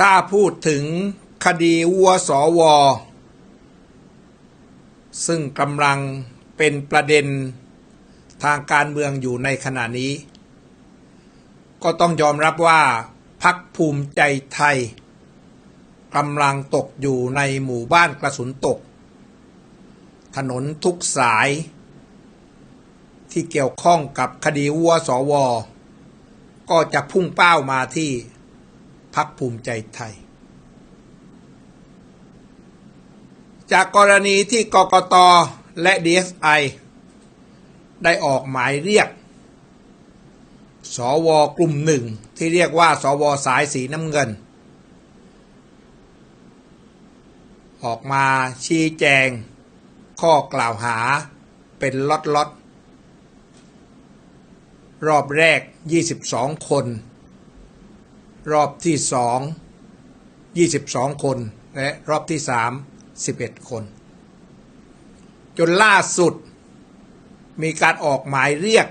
ถ้าพูดถึงคดีวัวสวอซึ่งกำลังเป็นประเด็นทางการเมืองอยู่ในขณะนี้ ก็ต้องยอมรับว่าพักภูมิใจไทยกำลังตกอยู่ในหมู่บ้านกระสุนตก ถนนทุกสาย ที่เกี่ยวข้องกับคดีวัวสวอก็จะพุ่งเป้ามาที่ พักภูมิใจไทย จากกรณีที่กกตและ DSI ได้ออกหมายเรียก สวกลุ่มหนึ่งที่เรียกว่า สวสายสีน้ำเงิน ออกมาชี้แจง ข้อกล่าวหาเป็นล็อตล็อตรอบแรก 22 คน รอบที่สอง22 คน และรอบที่สาม11 คน จนล่าสุด มีการออกหมายเรียก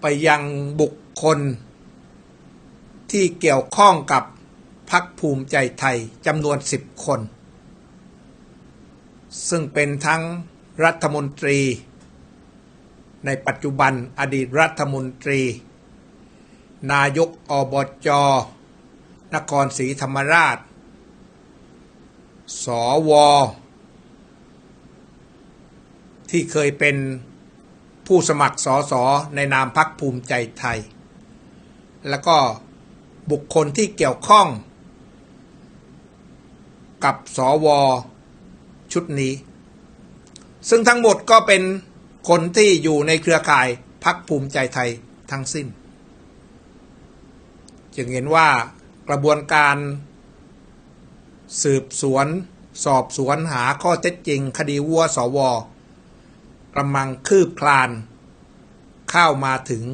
ไปยังบุคคล ที่เกี่ยวข้องกับพักภูมิใจไทยจำนวน 10 คน ซึ่งเป็นทั้งรัฐมนตรี ในปัจจุบันอดีตรัฐมนตรี นายกอบจนครศรีธรรมราช สว ที่เคยเป็นผู้สมัครสอสอในนามพักภูมิใจไทย แล้วก็บุคคลที่เกี่ยวข้อง กับสว ชุดนี้ ซึ่งทั้งหมดก็เป็นคนที่อยู่ในเครือข่ายพักภูมิใจไทยทั้งสิ้น จึงเห็นว่ากระบวนการสืบสวน สอบสวนหาข้อเท็จจริง คดีวัวสวกำลังคืบคลาน เข้ามาถึง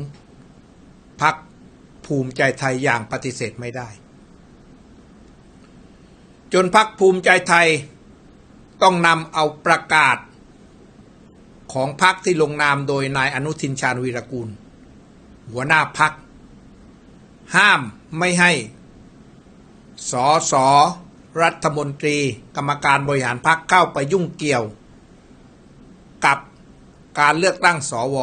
พักภูมิใจไทยอย่างปฏิเสธไม่ได้ จนพักภูมิใจไทยต้องนำเอาประกาศของพักที่ลงนามโดยนายอนุทินชาญวีรกูล หัวหน้าพัก ห้ามไม่ให้สอสอรัฐมนตรี กรรมการบริหารพักเข้าไปยุ่งเกี่ยว กับการเลือกตั้งสว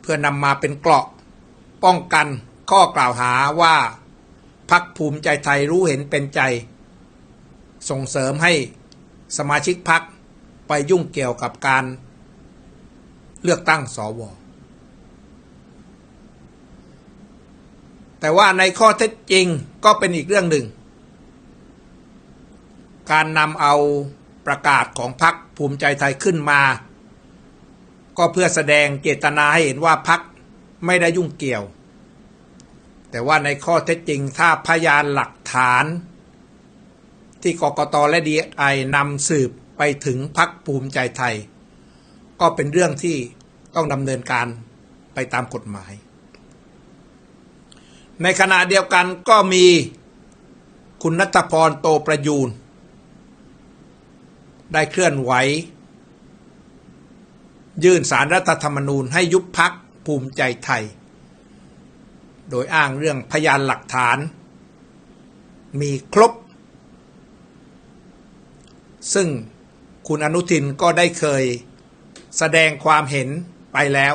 เพื่อนำมาเป็นเกราะป้องกันข้อกล่าวหาว่าพักภูมิใจไทยรู้เห็นเป็นใจ ส่งเสริมให้สมาชิกพักไปยุ่งเกี่ยวกับการเลือกตั้งสว แต่ว่าในข้อเท็จจริงก็เป็นอีกเรื่องหนึ่ง การนำเอาประกาศของพรรคภูมิใจไทยขึ้นมา ก็เพื่อแสดงเจตนาให้เห็นว่าพรรคไม่ได้ยุ่งเกี่ยว แต่ว่าในข้อเท็จจริงถ้าพยานหลักฐาน ที่กกตและดีไอนำสืบไปถึงพรรคภูมิใจไทย ก็เป็นเรื่องที่ต้องดำเนินการไปตามกฎหมาย ในขณะเดียวกันก็มีคุณนัทพรโตประยูน ได้เคลื่อนไหว ยื่นสารรัฐธรรมนูญให้ยุบพักภูมิใจไทย โดยอ้างเรื่องพยานหลักฐาน มีครบ ซึ่งคุณอนุทินก็ได้เคยแสดงความเห็นไปแล้ว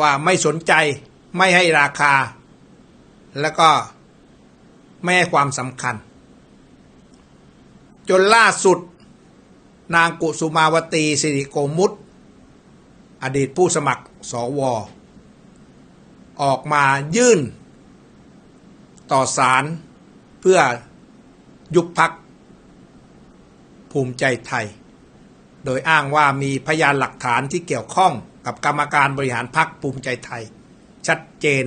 ว่าไม่สนใจไม่ให้ราคา แล้วก็ไม่ให้ความสำคัญ จนล่าสุด นางกุสุมาวตีสิริโกมุตอดีตผู้สมัครสวออกมายื่น ต่อศาลเพื่อยุบพักภูมิใจไทย โดยอ้างว่ามีพยานหลักฐานที่เกี่ยวข้องกับกรรมการบริหารพักภูมิใจไทย ชัดเจน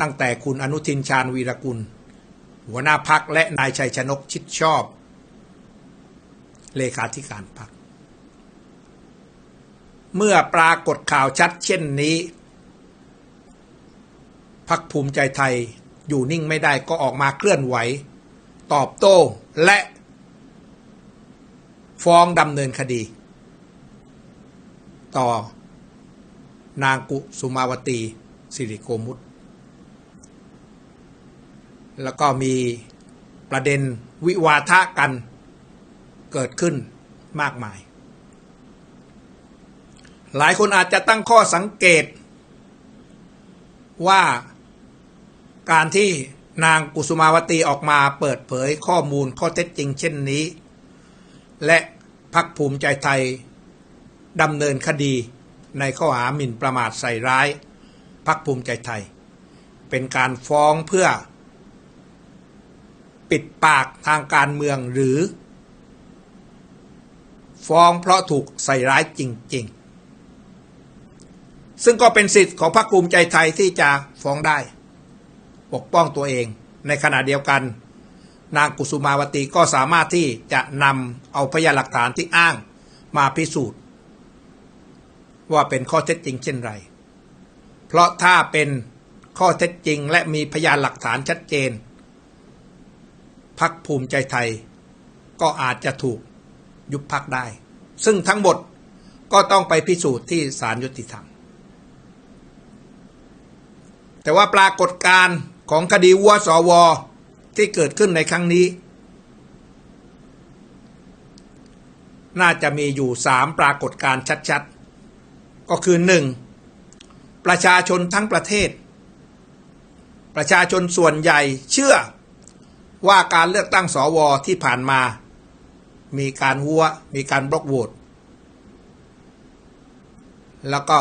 ตั้งแต่คุณอนุทินชาญวีรกุล หัวหน้าพักและนายชัยชนกชิดชอบ เลขาธิการพัก เมื่อปรากฏข่าวชัดเช่นนี้ พักภูมิใจไทยอยู่นิ่งไม่ได้ก็ออกมาเคลื่อนไหว ตอบโต้และฟ้องดำเนินคดี ต่อนางกุสุมาวตีสิริโกมุต แล้วก็มีประเด็นวิวาทะกันเกิดขึ้นมากมาย หลายคนอาจจะตั้งข้อสังเกต ว่าการที่นางกุสุมาวตีออกมาเปิดเผยข้อมูลข้อเท็จจริงเช่นนี้ และพักภูมิใจไทยดำเนินคดีในข้อหาหมิ่นประมาทใส่ร้ายพักภูมิใจไทย เป็นการฟ้องเพื่อ ปิดปากทางการเมืองหรือ ฟ้องเพราะถูกใส่ร้ายจริง ๆ ซึ่งก็เป็นสิทธิ์ของพรรคภูมิใจไทยที่จะฟ้องได้ ปกป้องตัวเองในขณะเดียวกัน นางกุสุมาวตีก็สามารถที่จะนำเอาพยานหลักฐานที่อ้างมาพิสูจน์ ว่าเป็นข้อเท็จจริงเช่นไร เพราะถ้าเป็นข้อเท็จจริงและมีพยานหลักฐานชัดเจน พักภูมิใจไทย ก็อาจจะถูกยุบพักได้ ซึ่งทั้งหมดก็ต้องไปพิสูจน์ที่ศาลยุติธรรม แต่ว่าปรากฏการณ์ของคดีวัวสวที่เกิดขึ้นในครั้งนี้ น่าจะมีอยู่สามปรากฏการณ์ชัดๆ ก็คือหนึ่งประชาชนทั้งประเทศ ประชาชนส่วนใหญ่เชื่อ ว่าการเลือกตั้งสวที่ผ่านมา มีการหัวมีการบล็อกโหวตแล้วก็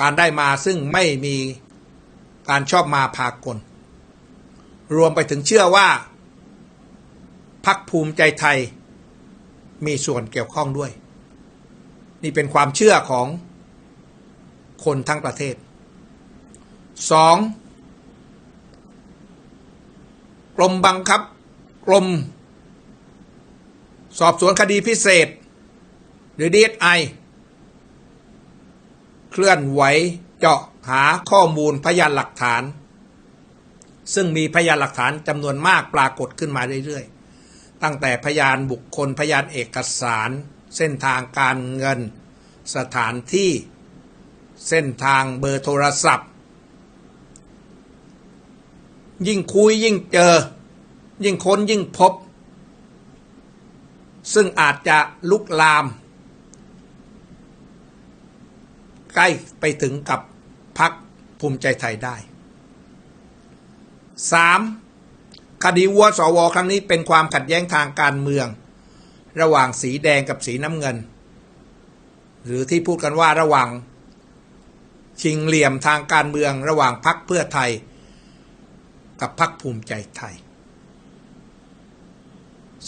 การได้มาซึ่งไม่มีการชอบมาพากล รวมไปถึงเชื่อว่าพักภูมิใจไทยมีส่วนเกี่ยวข้องด้วย นี่เป็นความเชื่อของคนทั้งประเทศ 2. กรมบังคับ กรม สอบสวนคดีพิเศษ หรือ DSI เคลื่อนไหวเจาะหาข้อมูลพยานหลักฐาน ซึ่งมีพยานหลักฐานจำนวนมากปรากฏขึ้นมาเรื่อยๆ ตั้งแต่พยานบุคคลพยานเอกสาร เส้นทางการเงิน สถานที่ เส้นทางเบอร์โทรศัพท์ ยิ่งคุยยิ่งเจอ ยิ่งค้นยิ่งพบ ซึ่งอาจจะลุกลาม ใกล้ไปถึงกับพักภูมิใจไทยได้ 3. คดีวัวสวครั้งนี้เป็นความขัดแย้งทางการเมือง ระหว่างสีแดงกับสีน้ำเงิน หรือที่พูดกันว่าระหว่างชิงเหลี่ยมทางการเมืองระหว่างพักเพื่อไทย กับพักภูมิใจไทย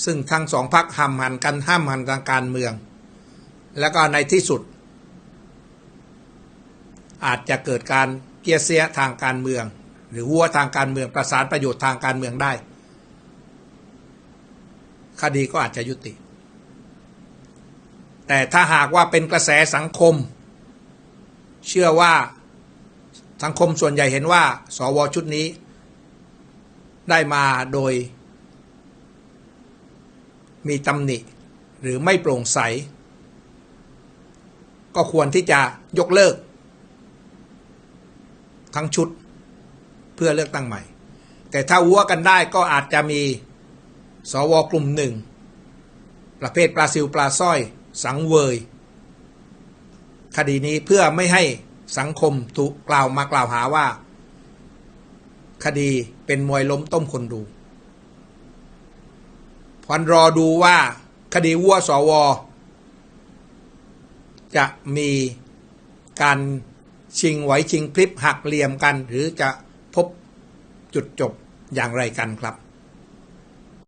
ซึ่งทั้งสองพักห้ามหันกันห้ามหันทางการเมือง แล้วก็ในที่สุด อาจจะเกิดการเกียเสียทางการเมือง หรือวัวทางการเมืองประสานประโยชน์ทางการเมืองได้ คดีก็อาจจะยุติ แต่ถ้าหากว่าเป็นกระแสสังคม เชื่อว่าสังคมส่วนใหญ่เห็นว่า สวชุดนี้ ได้มาโดย มีตำหนิ หรือไม่โปร่งใส ก็ควรที่จะยกเลิก ทั้งชุดเพื่อเลือกตั้งใหม่ แต่ถ้าวัวกันได้ก็อาจจะมีสวกลุ่มหนึ่ง ประเภทปลาซิวปลาสร้อย สังเวย คดีนี้เพื่อไม่ให้สังคมถูกกล่าวมากล่าวหาว่า คดีเป็นมวยล้มต้มคนดูพันรอดูว่าคดีวัวสว จะมีการชิงไหวชิงพลิบหักเหลี่ยมกัน หรือจะพบจุดจบอย่างไรกันครับ